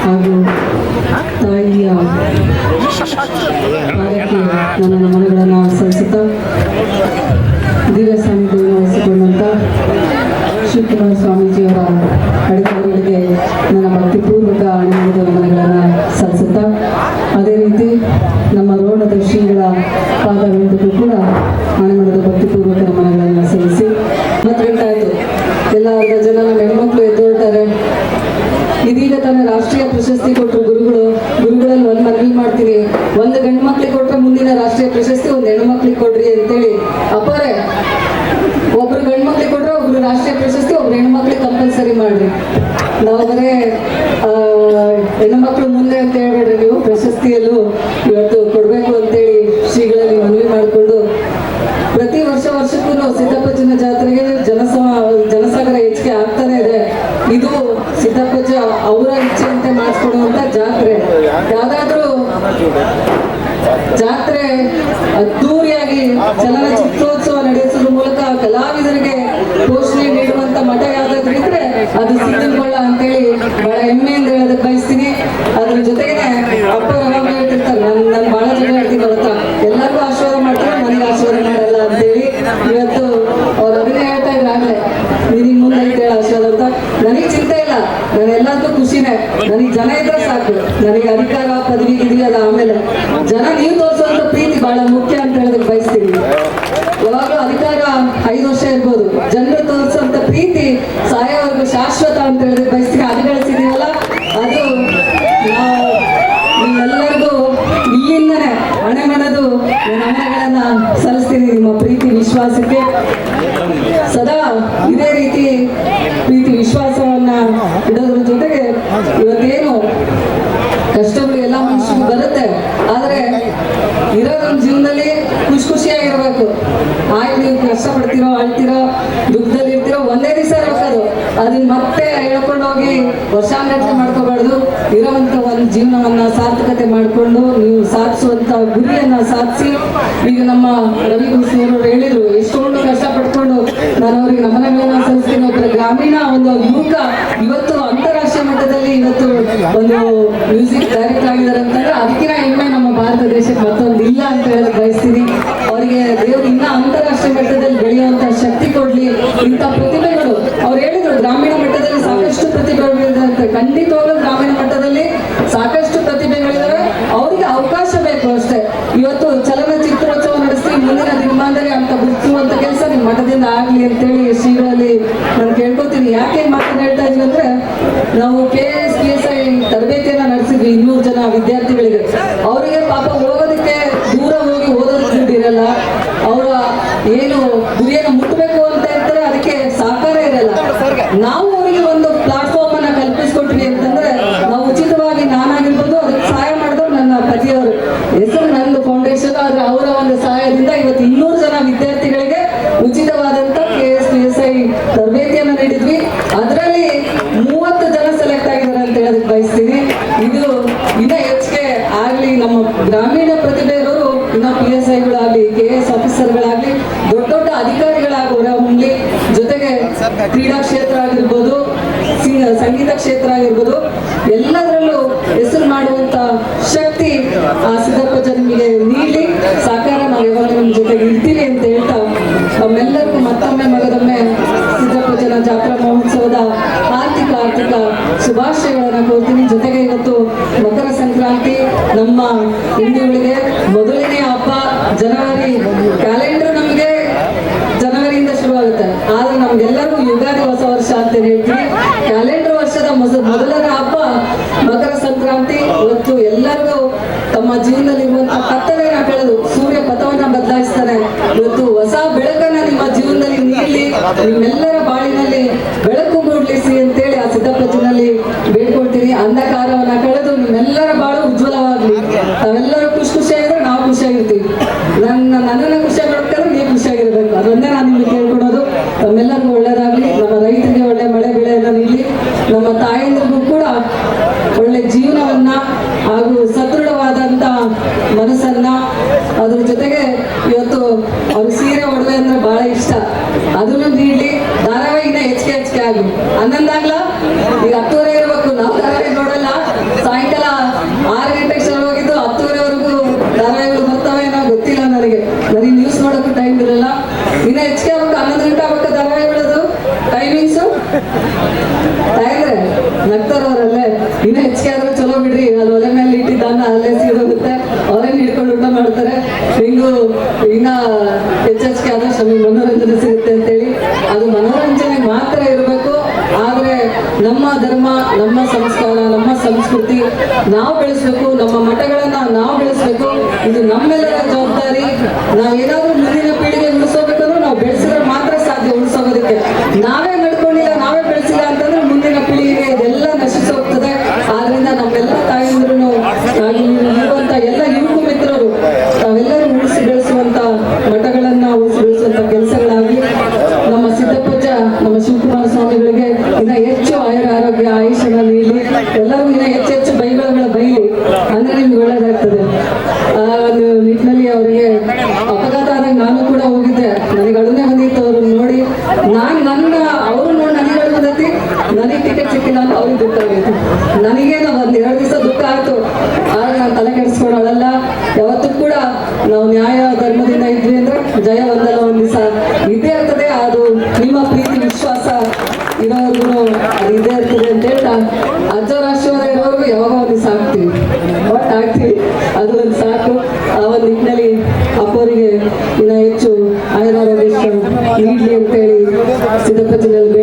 ಹಾಗೂ ತಾಯಿಯ ಕಾರ್ಯಕ್ಕೆ ನನ್ನ ನಮನಗಳನ್ನು ಸಲ್ಲಿಸುತ್ತಾ ದಿವ್ಯ ಸಾನ್ನಿಧ್ಯವನ್ನು ವಹಿಸಿಕೊಂಡಂಥ ಶಿವಕುಮಾರ ಸ್ವಾಮೀಜಿಯವರ ಅಡಿಗಾರಗಳಿಗೆ ನನ್ನ ಭಕ್ತಿಪೂರ್ವಕ ಅಣಿಮುಡಿದ ನಮನಗಳನ್ನು ಸಲ್ಲಿಸುತ್ತಾ ಅದೇ ರೀತಿ ನಮ್ಮ ರೋಣದ ಶ್ರೀಗಳ ಪಾದಗಳಿಗೂ ಕೂಡ ಅಣಿಮುಡಿದ ಭಕ್ತಿಪೂರ್ವಕ ನಮನಗಳನ್ನು ಸಲ್ಲಿಸಿ ಮತ್ತೆ ಗಂಟಾಯಿತು ಎಲ್ಲ ಅರ್ಧ ಜನ ನಮ್ಮ ಹೆಣ್ಮಕ್ಳು ಎದ್ದೊಳ್ತಾರೆ ಇದೀಗ ತಾನೇ ರಾಷ್ಟ್ರೀಯ ಪ್ರಶಸ್ತಿ ಕೊಟ್ಟರು ಗುರುಗಳು ಗುರುಗಳಲ್ಲಿ ಒಂದು ಮನವಿ ಮಾಡ್ತೀನಿ ಒಂದು ಗಂಡು ಮಕ್ಳಿಗೆ ಕೊಟ್ರೆ ಮುಂದಿನ ರಾಷ್ಟ್ರೀಯ ಪ್ರಶಸ್ತಿ ಒಂದು ಹೆಣ್ಣು ಮಕ್ಳಿಗೆ ಕೊಡ್ರಿ ಅಂತೇಳಿ ಅಪ್ಪರೇ, ಒಬ್ರು ಗಂಡು ಮಕ್ಳಿಗೆ ಕೊಟ್ರೆ ಒಬ್ರು ರಾಷ್ಟ್ರೀಯ ಪ್ರಶಸ್ತಿ, ಒಬ್ರು ಹೆಣ್ಣು ಮಕ್ಳಿಗೆ ಕಂಪಲ್ಸರಿ ಮಾಡ್ರಿ. ನಾವು ಬರೇ ಹೆಣ್ಣು ಮಕ್ಳು ಮುಂದೆ ಅಂತ ಹೇಳ್ಬೇಡ್ರಿ ನೀವು, ಪ್ರಶಸ್ತಿಯಲ್ಲೂ ಇವತ್ತು ಕೊಡಬೇಕು ಅಂತೇಳಿ ಶ್ರೀಗಳಲ್ಲಿ ಮನವಿ ಮಾಡಿಕೊಂಡು ಪ್ರತಿ ವರ್ಷ ವರ್ಷಕ್ಕೂ ಸಿದ್ದಪ್ಪಜ್ಜನ ಜಾತ್ರೆಗೆ ಜನಸಮ, ಜನಸಾಗರ ಹೆಚ್ಚಿಗೆ ಆಗ್ತಾನೆ ಇದೆ. ಇದು ಸಿದ್ದಪ್ಪಜ್ಜ ಅವರ ಇಚ್ಛೆಯಂತೆ ಮಾಡಿಸ್ಕೊಡುವಂತ ಜಾತ್ರೆ. ಯಾವ್ದಾದ್ರೂ ಜಾತ್ರೆ ಅದ್ದೂರಿಯಾಗಿ ಚಲನಚಿತ್ರೋತ್ಸವ ನಡೆಸುವ ಮೂಲಕ ಕಲಾವಿದರಿಗೆ ಪೋಷಣೆ ನೀಡುವಂತ ಮಠ ಯಾವ್ದಾದ್ರು ಇದ್ರೆ ಅದು ಸಿದ್ದನಗೊಳ್ಳ ಅಂತೇಳಿ ಬಹಳ ಹೆಮ್ಮೆಯಿಂದ ಹೇಳೋದಕ್ಕೆ ಬಯಸ್ತೀನಿ. ಅದ್ರ ಜೊತೆಗೆ ಅಪ್ಪ ಯಾವಾಗ ಹೇಳ್ತಿರ್ತಾರೆ, ನನ್ ಬಹಳ ಜನ ಹೇಳ್ತೀನಿ ಗೊತ್ತಾ? ಎಲ್ಲರಿಗೂ ಆಶೀರ್ವಾದ ಮಾಡ್ತಾರೆ, ನನಗೆ ಆಶೀರ್ವಾದ ಮಾಡಲ್ಲ ಅಂತೇಳಿ ಇವತ್ತು ಅವ್ರು ಅದನ್ನೇ ಹೇಳ್ತಾ ಇದ್ರಾಗ್ಲೇ ನಿನಗೆ ಮುಂದೆ ಆಶೀರ್ವಾದ ಅಂತ ನನಗೆ ಚಿಂತೆ ಇಲ್ಲ. ಖುಷಿನೇ. ನನಗೆ ಜನ ಇದ್ರೆ ಸಾಕು. ನನಗೆ ಅಧಿಕಾರ ಪದವಿ ಅದ ಆಮೇಲೆ. ಜನ ನೀವು ತೋರಿಸುವಂತ ಪ್ರೀತಿ ಬಹಳ ಮುಖ್ಯ ಅಂತ ಹೇಳಿದ್ರೆ ಬಯಸ್ತೀನಿ. ಯಾವಾಗಲೂ ಅಧಿಕಾರ ಐದು ವರ್ಷ ಇರ್ಬೋದು. ಜನರು ತೋರಿಸುವಂತ ಪ್ರೀತಿ ಸಾಯೋವರೆಗೂ ಶಾಶ್ವತ ಅಂತ ಹೇಳಿದ್ರೆ ಬಯಸ್ತೀನಿ. ಅದು ಗಳಿಸಿದೀವಲ್ಲ ಅದು ಎಲ್ಲರಿಗೂ ಇಲ್ಲಿಂದನೇ ಹಣೆ ಮನದು ನಮನಗಳನ್ನ ಸಲ್ಲಿಸ್ತೀನಿ ನಿಮ್ಮ ಪ್ರೀತಿ, ವಿಶ್ವಾಸಕ್ಕೆ. ಸದಾ ಇದೇ ರೀತಿ ಪ್ರೀತಿ ವಿಶ್ವಾಸವನ್ನ ಇಡೋದ್ರ ಜೊತೆಗೆ ಇವತ್ತೇನು ಕಷ್ಟಗಳು ಎಲ್ಲ ಮನುಷ್ಯರಿಗೂ ಬರುತ್ತೆ. ಆದ್ರೆ ಇರೋ ನಮ್ಮ ಜೀವನದಲ್ಲಿ ಖುಷಿ ಖುಷಿಯಾಗಿರ್ಬೇಕು. ಆಯ್ತು ನೀವು ಕಷ್ಟ ಪಡ್ತಿರೋ ಅಳ್ತಿರೋ, ದುಃಖದಲ್ಲಿ ಇರ್ತಿರೋ, ಒಂದೇ ದಿವಸ ಇರ್ಬೇಕದು. ಅದನ್ನ ಮತ್ತೆ ಹೇಳ್ಕೊಂಡು ಹೋಗಿ ವರ್ಷಾಂಗಟ್ಟಲೆ ಮಾಡ್ಕೋಬಾರ್ದು. ಇರೋವಂಥ ಒಂದು ಜೀವನವನ್ನ ಸಾರ್ಥಕತೆ ಮಾಡಿಕೊಂಡು ನೀವು ಸಾಧಿಸುವಂತ ಗುರಿಯನ್ನ ಸಾಧಿಸಿ, ಈಗ ನಮ್ಮ ರವಿ ಗುರುಸಿಯವರು ಹೇಳಿದ್ರು, ಎಷ್ಟೊಂದು ಕಷ್ಟಪಟ್ಕೊಂಡು ನಾನು ಅವರಿಗೆ ನಮನಗಳನ್ನ ಸಲ್ಲಿಸ್ತೀನಿ ಒಬ್ಬರ ಗ್ರಾಮೀಣ ಒಂದು ಯುವಕ ಇವತ್ತು ಮಟ್ಟದಲ್ಲಿ ಇವತ್ತು ಒಂದು ಮ್ಯೂಸಿಕ್ ಡೈರೆಕ್ಟ್ ಆಗಿದ್ದಾರೆ ಅಂತಂದ್ರೆ ಅದಕ್ಕಿಂತ ಹೆಮ್ಮೆ ನಮ್ಮ ಭಾರತ ದೇಶಕ್ಕೆ ಮತ್ತೊಂದು ಇಲ್ಲ ಅಂತ ಹೇಳಿ ಬಯಸ್ತೀನಿ. ಅವರಿಗೆ ದೇವ್ರು ಇನ್ನ ಅಂತಾರಾಷ್ಟ್ರೀಯ ಮಟ್ಟದಲ್ಲಿ ಬೆಳೆಯುವಂತ ಶಕ್ತಿ ಕೊಡ್ಲಿ. ಇಂಥ ಪ್ರತಿಭೆಗಳು ಅವ್ರು ಹೇಳಿದ್ರು, ಗ್ರಾಮೀಣ ಮಟ್ಟದಲ್ಲಿ ಸಾಕಷ್ಟು ಪ್ರತಿಭೆಗಳು ಅಂತ. ಖಂಡಿತವಾಗ್ಲೂ ಗ್ರಾಮೀಣ ಮಟ್ಟದಲ್ಲಿ ಸಾಕಷ್ಟು ಪ್ರತಿಭೆಗಳಿದಾವೆ ಅವರಿಗೆ ಅವಕಾಶ ಬೇಕು ಅಷ್ಟೇ ಇವತ್ತು ಚಲನಚಿತ್ರೋತ್ಸವ ನಡೆಸಿ ಮುಂದಿನ ದಿನಮಾನದಲ್ಲಿ ಅಂತ ಗುರುತಿಸುವಂತ ಕೆಲಸ ನಿಮ್ಮ ಮಠದಿಂದ ಆಗ್ಲಿ ಅಂತೇಳಿ ಶ್ರೀಗಳಲ್ಲಿ ನಾನು ಕೇಳ್ಕೊತೀನಿ ಯಾಕೆ ಮಾತನ್ನ ಹೇಳ್ತಾ ಇದೀವಿ ಅಂದ್ರೆ ನಾವು K S P S I ತರಬೇತಿಯನ್ನ ನಡೆಸಿದ್ವಿ ಇನ್ನೂರು ಜನ ವಿದ್ಯಾರ್ಥಿಗಳಿಗೆ ಅವರಿಗೆ ಪಾಪ ಹೋಗೋದಕ್ಕೆ ದೂರ ಹೋಗಿ ಓದೋದಕ್ಕೆ ದುಡ್ಡಿರಲ್ಲ ಅವರ ಗುರಿಯನ್ನು ಮುಟ್ಟಬೇಕು ಅಂತ ಇರ್ತಾರೆ ಅದಕ್ಕೆ ಸಹಕಾರ ಇರಲ್ಲ. ನಾವು ಅವರಿಗೆ ಒಂದು ಪ್ಲಾಟ್ಫಾರ್ಮ್ ಅನ್ನ ಕಲ್ಪಿಸ್ಕೊಟ್ವಿ ಅಂತಂದ್ರೆ ನಾವು ಉಚಿತವಾಗಿ ನಾನಾಗಿರ್ಬೋದು ಅದಕ್ಕೆ ಸಹಾಯ ಮಾಡಿದವ್ರು ನನ್ನ ಪತಿಯವರು ಹೆಸರು ನಂದು ಫೌಂಡೇಶನ್ ಆದ್ರೆ ಅವರ ಒಂದು ಸಹಾಯದಿಂದ ಇವತ್ತು ಇನ್ನೂರು ಜನ ವಿದ್ಯಾರ್ಥಿಗಳಿಗೆ ಉಚಿತವಾದಂತ K S P S I ತರಬೇತಿಯನ್ನು ನೀಡಿದ್ವಿ. ಅದರಲ್ಲಿ ಮೂವತ್ತು ಜನ ಸೆಲೆಕ್ಟ್ ಆಗಿದ್ದಾರೆ ಅಂತ ಹೇಳೋದಕ್ಕೆ ಬಯಸ್ತೀನಿ. ಇದು ಇನ್ನ ಹೆಚ್ಚಿಗೆ ಆಗ್ಲಿ, ನಮ್ಮ ಗ್ರಾಮೀಣ ಪ್ರತಿಭೆ ಇರೋರು ಇನ್ನ ಪಿ ಎಸ್ ಐಗಳಾಗ್ಲಿ ಕೆ ಎಸ್ ಆಫೀಸರ್ಗಳಾಗ್ಲಿ ದೊಡ್ಡ ದೊಡ್ಡ ಅಧಿಕಾರಿಗಳಾಗೋರ ಮುಂದೆ ಜೊತೆಗೆ ಕ್ರೀಡಾ ಕ್ಷೇತ್ರ ಆಗಿರ್ಬೋದು, ಸಿಂಗ- ಸಂಗೀತ ಕ್ಷೇತ್ರ ಆಗಿರ್ಬೋದು, ಎಲ್ಲದರಲ್ಲೂ ಹೆಸರು ಮಾಡುವಂತ ಶಕ್ತಿ ಆ ಸಿದ್ದಪ್ಪ ಜನ್ಮಿಗೆ ನೀಡಿ ಸಾಕಾರ ನಾವು ಯಾವಾಗ ನಿಮ್ಮ ಜೊತೆಗೆ ಇರ್ತೀವಿ ಅಂತ ಹೇಳ್ತಾ ನಮ್ಮೆಲ್ಲರಿಗೂ ಮತ್ತೊಮ್ಮೆ ಮಗದೊಮ್ಮೆ ಸಿದ್ದಪ್ಪ ಜನ ಜಾತ್ರಾ ಮಹೋತ್ಸವದ ಆರ್ಥಿಕ ಆರ್ಥಿಕ ಶುಭಾಶಯಗಳನ್ನ ಕೋರ್ತೀನಿ. ಜೊತೆಗೆ ಇವತ್ತು ಮಕರ ಸಂಕ್ರಾಂತಿ ನಮ್ಮ ಹಿಂದಿಗಳಿಗೆ ಮೊದಲನೇ ಹಬ್ಬ, ಜನವರಿ ಕ್ಯಾಲೆಂಡರ್ ನಮಗೆ ಜನವರಿಯಿಂದ ಶುರುವಾಗುತ್ತೆ ಆದ್ರೆ ನಮ್ಗೆಲ್ಲರಿಗೂ ಯುಗಾದಿ ಹೊಸ ಕ್ಯಾಲೆಂಡರ್ ವರ್ಷದ ಮೊದಲ ಹಬ್ಬ ಮಕರ ಸಂಕ್ರಾಂತಿ ಇವತ್ತು ಎಲ್ಲರಿಗೂ ತಮ್ಮ ಜೀವನದಲ್ಲಿ ಇರುವಂತಹ ಕತ್ತಲೆನ ಕಳೆದು ಸೂರ್ಯ ಪಥವನ್ನ ಬದಲಾಯಿಸ್ತಾರೆ. ಇವತ್ತು ಹೊಸ ಬೆಳಕನ್ನ ನಿಮ್ಮ ಜೀವನದಲ್ಲಿ ನೀಡಲಿ ನಿಮ್ಮೆಲ್ಲರ ಬಾಳಿನಲ್ಲಿ ಬೆಳಕು ಮೂಡ್ಲಿಸಿ ಅಂತೇಳಿ ಆ ಸಿದ್ದಪ್ಪಜ್ಜನಲ್ಲಿ ಬೇಡ್ಕೊಳ್ತೀನಿ. ಅಂಧಕಾರವನ್ನ ಕಳೆದು ನಿಮ್ಮೆಲ್ಲರ ಬಾಳು ಉಜ್ವಲವಾಗ್ಲಿ. ತಾವೆಲ್ಲರೂ ಖುಷಿ ಖುಷಿಯಾಗಿದ್ರೆ ನಾವು ಖುಷಿಯಾಗಿರ್ತೀವಿ ನನ್ನ, ನನ್ನನ್ನ ಖುಷಿಯಾಗಿರ್ಬೇಕಾದ್ರೆ ನೀವು ಖುಷಿಯಾಗಿರ್ಬೇಕು ಅದನ್ನೇ ನಾನು ನಿಮ್ಗೆ ಕೇಳ್ಕೊಡೋದು. ತಮ್ಮೆಲ್ಲರಿಗೂ ಒಳ್ಳೇದಾಗ್ಲಿ ನಮ್ಮ ರೈತರಿಗೆ ಒಳ್ಳೆ ಮಳೆ ಬೆಳೆಯನ್ನ ನೀಡಲಿ ನಮ್ಮ ತಾಯಂದ್ರಿಗೂ ಕೂಡ ಒಳ್ಳೆ ಜೀವನವನ್ನ ಹಾಗೂ ಸದೃಢವಾದಂತ ಮನಸ್ಸನ್ನ ಅದ್ರ ಜೊತೆಗೆ ಇವತ್ತು ಅವ್ರ ಸೀರೆ ಒಡವೆ ಅಂದ್ರೆ ಬಹಳ ಇಷ್ಟ. ಅದನ್ನು ನೀಡ್ಲಿ, ಧಾರಾವಾಹಿನ ಹೆಚ್ಚಿಗೆ ಹೆಚ್ಚಿಗೆ ಆಗ್ಲಿ ಹನ್ನೊಂದಾಗ್ಲ? ಈಗ ಹತ್ತುವರೆ ಇನ್ನ ಹೆಚ್ಚೆಚ್ಚಿಗೆ ಅದು ಸ್ವಲ್ಪ ಮನೋರಂಜನೆ ಸಿಗುತ್ತೆ ಅಂತೇಳಿ. ಅದು ಮನೋರಂಜನೆ ಮಾತ್ರ ಇರಬೇಕು, ಆದ್ರೆ ನಮ್ಮ ಧರ್ಮ, ನಮ್ಮ ಸಂಸ್ಕಾರ, ನಮ್ಮ ಸಂಸ್ಕೃತಿ ನಾವು ಬೆಳೆಸ್ಬೇಕು, ನಮ್ಮ ಮಠಗಳನ್ನ ನಾವು ಬೆಳೆಸ್ಬೇಕು. ಇದು ನಮ್ಮೆಲ್ಲರ ಜವಾಬ್ದಾರಿ. ನಾವೇನಾದ್ರೂ ಮುಂದಿನ ನೀಡಲಿ ಎಲ್ಲರಿಗೂ ಇನ್ನ ಹೆಚ್ಚು ಹೆಚ್ಚು ಬೈಗಳಗಳ ಬೈಲಿ ಅಂದ್ರೆ ನಿಮ್ಗೆ ಒಳ್ಳೇದಾಗ್ತದೆ. ಆ ಒಂದು ನಿಟ್ಟಿನಲ್ಲಿ ಅವರಿಗೆ ಅಪಘಾತ ಆದಾಗ ನಾನು ಕೂಡ ಹೋಗಿದ್ದೆ. ನನಗೆ ಅಳುನೆ ಬಂದಿತ್ತು, ಅವ್ರನ್ನ ನೋಡಿ. ನಾನು ನನ್ನ, ಅವರು ನೋಡಿ ನನಗೆ ಬಂದೈತಿ ನನಗೆ ಟಿಕೆಟ್ ಸಿಕ್ಕಿಲ್ಲ ಅಂತ ಅವ್ರಿಗೆ ಆಗೈತಿ ನನಗೇನೋ ಒಂದ್ ಎರಡು ದಿವಸ ದುಃಖ ಆಯ್ತು. ಆಗ ನಾನು ತಲೆ ಕೆಡಿಸ್ಕೊಂಡು ಅಳಲ್ಲ. ಯಾವತ್ತೂ ಕೂಡ ನಾವು ನ್ಯಾಯ ಧರ್ಮದಿಂದ ಇದ್ವಿ ಅಂದ್ರೆ ಜಯ ಒಂದಲ್ಲ ಒಂದ್ ದಿವಸ. ಇದೇ ಇರ್ತದೆ ಅದು ನಿಮ್ಮ ಪ್ರೀತಿ, ವಿಶ್ವಾಸ ಇರೋದು ಇದೇ ಇರ್ತದೆ ಅಂತ ಹೇಳ್ತಾ ಆಗ್ತೀವಿ ಅದು ಒಂದು ಸಾಕು. ಆ ಒಂದು ನಿಟ್ಟಿನಲ್ಲಿ ಅಪ್ಪವರಿಗೆ ಇನ್ನ ಹೆಚ್ಚು ಆಯುರಾರೋಗ್ಯ ನೀಡ್ಲಿ ಅಂತೇಳಿ ಸಿದ್ದಪ್ಪ ಜಿಲ್ಲೆಯಲ್ಲಿ